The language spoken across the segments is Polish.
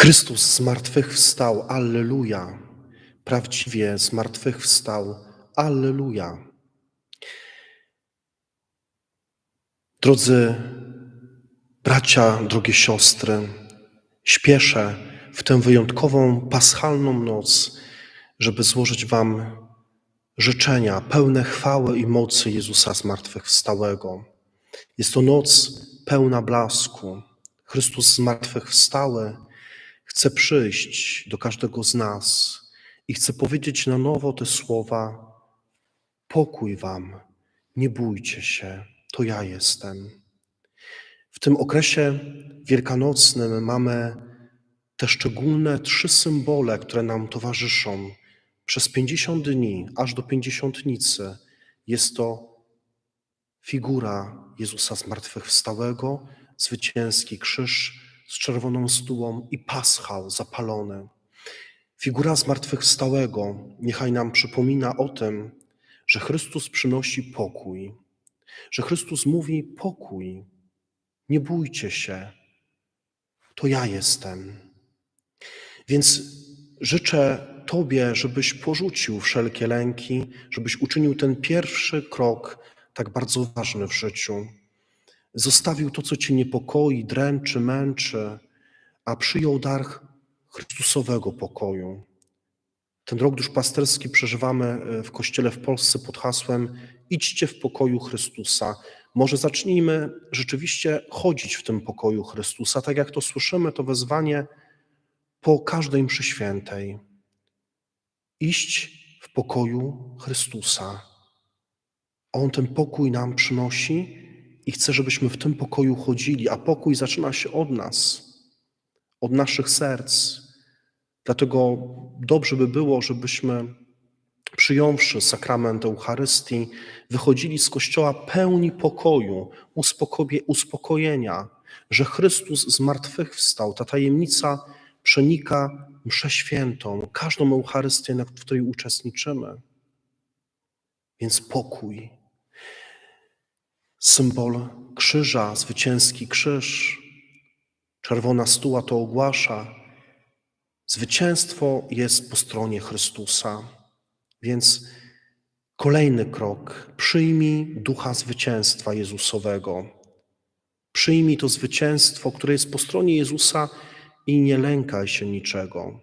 Chrystus zmartwychwstał, Alleluja. Prawdziwie zmartwychwstał, Alleluja. Drodzy bracia, drogie siostry, śpieszę w tę wyjątkową, paschalną noc, żeby złożyć Wam życzenia pełne chwały i mocy Jezusa zmartwychwstałego. Jest to noc pełna blasku. Chrystus zmartwychwstały chce przyjść do każdego z nas i chce powiedzieć na nowo te słowa: Pokój Wam, nie bójcie się, to ja jestem. W tym okresie wielkanocnym mamy te szczególne trzy symbole, które nam towarzyszą przez 50 dni, aż do pięćdziesiątnicy. Jest to figura Jezusa zmartwychwstałego, zwycięski krzyż z czerwoną stułą i paschał zapalony. Figura zmartwychwstałego niechaj nam przypomina o tym, że Chrystus przynosi pokój, że Chrystus mówi pokój, nie bójcie się, to ja jestem. Więc życzę Tobie, żebyś porzucił wszelkie lęki, żebyś uczynił ten pierwszy krok, tak bardzo ważny w życiu. Zostawił to, co Cię niepokoi, dręczy, męczy, a przyjął dar Chrystusowego pokoju. Ten rok duszpasterski przeżywamy e, w Kościele w Polsce pod hasłem Idźcie w pokoju Chrystusa. Może zacznijmy rzeczywiście chodzić w tym pokoju Chrystusa, tak jak to słyszymy, to wezwanie po każdej mszy świętej. Iść w pokoju Chrystusa. On ten pokój nam przynosi i chce, żebyśmy w tym pokoju chodzili, a pokój zaczyna się od nas, od naszych serc. Dlatego dobrze by było, żebyśmy przyjąwszy sakrament Eucharystii, wychodzili z Kościoła pełni pokoju, uspokoje, uspokojenia, że Chrystus zmartwychwstał. Ta tajemnica przenika mszę świętą, każdą Eucharystię, w której uczestniczymy. Więc pokój. Symbol krzyża, zwycięski krzyż, czerwona stuła to ogłasza. Zwycięstwo jest po stronie Chrystusa. Więc kolejny krok. Przyjmij ducha zwycięstwa Jezusowego. Przyjmij to zwycięstwo, które jest po stronie Jezusa i nie lękaj się niczego.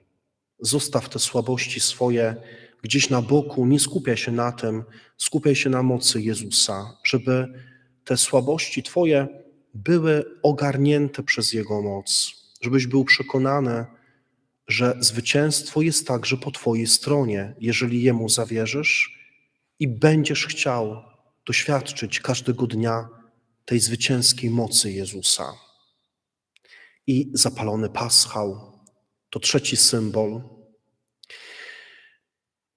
Zostaw te słabości swoje gdzieś na boku, nie skupiaj się na tym, skupiaj się na mocy Jezusa, żeby te słabości Twoje były ogarnięte przez Jego moc, żebyś był przekonany, że zwycięstwo jest także po Twojej stronie, jeżeli Jemu zawierzysz i będziesz chciał doświadczyć każdego dnia tej zwycięskiej mocy Jezusa. I zapalony paschał to trzeci symbol.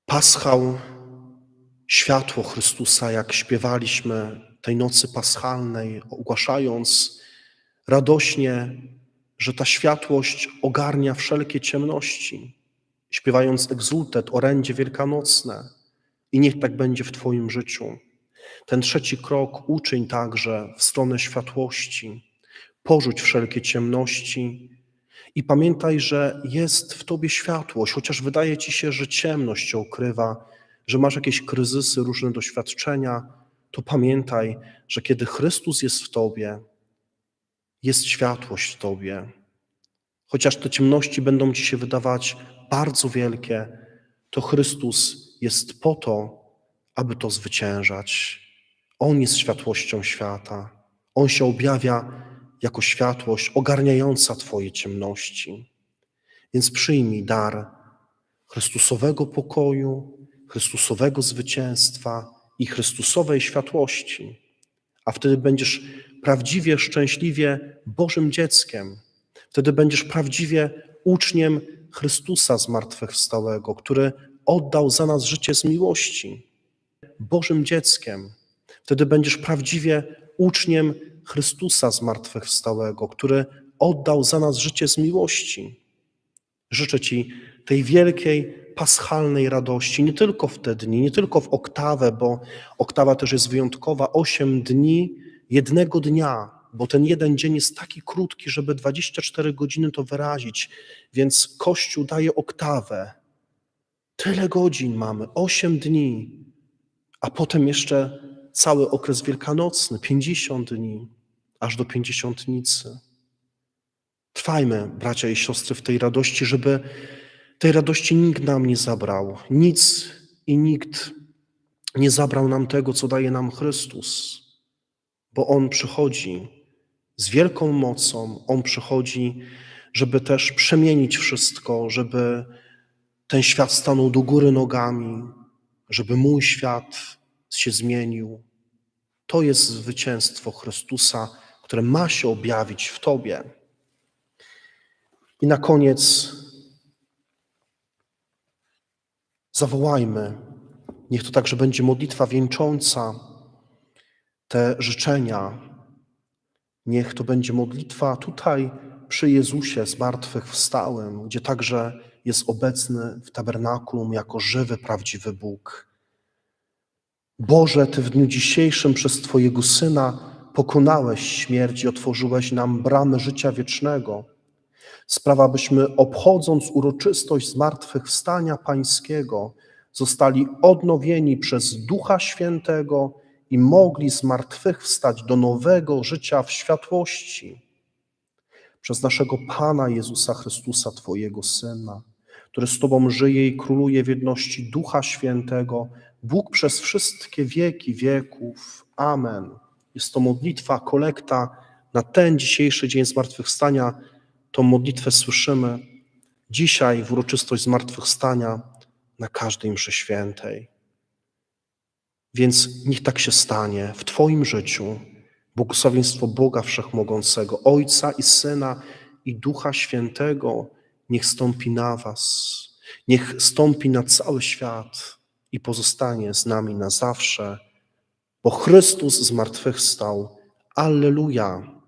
Paschał, światło Chrystusa, jak śpiewaliśmy tej nocy paschalnej, ogłaszając radośnie że ta światłość ogarnia wszelkie ciemności, śpiewając egzultet, orędzie wielkanocne. I niech tak będzie w Twoim życiu. Ten trzeci krok uczyń także w stronę światłości. Porzuć wszelkie ciemności i pamiętaj, że jest w Tobie światłość, chociaż wydaje Ci się, że ciemność Cię ukrywa, że masz jakieś kryzysy, różne doświadczenia, to pamiętaj, że kiedy Chrystus jest w Tobie, jest światłość w Tobie. Chociaż te ciemności będą Ci się wydawać bardzo wielkie, to Chrystus jest po to, aby to zwyciężać. On jest światłością świata. On się objawia jako światłość ogarniająca Twoje ciemności. Więc przyjmij dar Chrystusowego pokoju, Chrystusowego zwycięstwa i Chrystusowej światłości, a wtedy będziesz prawdziwie, szczęśliwie Bożym dzieckiem. Wtedy będziesz prawdziwie uczniem Chrystusa zmartwychwstałego, który oddał za nas życie z miłości. Bożym dzieckiem. Wtedy będziesz prawdziwie uczniem Chrystusa zmartwychwstałego, który oddał za nas życie z miłości. Życzę Ci tej wielkiej, paschalnej radości, nie tylko w te dni, nie tylko w oktawę, bo oktawa też jest wyjątkowa, osiem dni jednego dnia bo ten jeden dzień jest taki krótki, żeby 24 godziny to wyrazić, więc Kościół daje oktawę. Tyle godzin mamy, 8 dni, a potem jeszcze cały okres wielkanocny, 50 dni, aż do pięćdziesiątnicy. Trwajmy, bracia i siostry, w tej radości, żeby tej radości nikt nam nie zabrał. Nic i nikt nie zabrał nam tego, co daje nam Chrystus, bo On przychodzi z wielką mocą, On przychodzi, żeby też przemienić wszystko, żeby ten świat stanął do góry nogami, żeby mój świat się zmienił. To jest zwycięstwo Chrystusa, które ma się objawić w Tobie. I na koniec zawołajmy, niech to także będzie modlitwa wieńcząca te życzenia. Niech to będzie modlitwa tutaj przy Jezusie zmartwychwstałym, gdzie także jest obecny w tabernakulum jako żywy, prawdziwy Bóg. Boże, Ty w dniu dzisiejszym przez Twojego Syna pokonałeś śmierć i otworzyłeś nam bramy życia wiecznego. Sprawa, byśmy obchodząc uroczystość zmartwychwstania Pańskiego, zostali odnowieni przez Ducha Świętego i mogli zmartwychwstać do nowego życia w światłości. Przez naszego Pana Jezusa Chrystusa, Twojego Syna, który z Tobą żyje i króluje w jedności Ducha Świętego, Bóg przez wszystkie wieki wieków. Amen. Jest to modlitwa, kolekta na ten dzisiejszy dzień zmartwychwstania. Tą modlitwę słyszymy dzisiaj w uroczystość zmartwychwstania na każdej mszy świętej. Więc niech tak się stanie w Twoim życiu. Błogosławieństwo Boga Wszechmogącego, Ojca i Syna i Ducha Świętego niech stąpi na Was, niech stąpi na cały świat i pozostanie z nami na zawsze, bo Chrystus zmartwychwstał. Alleluja!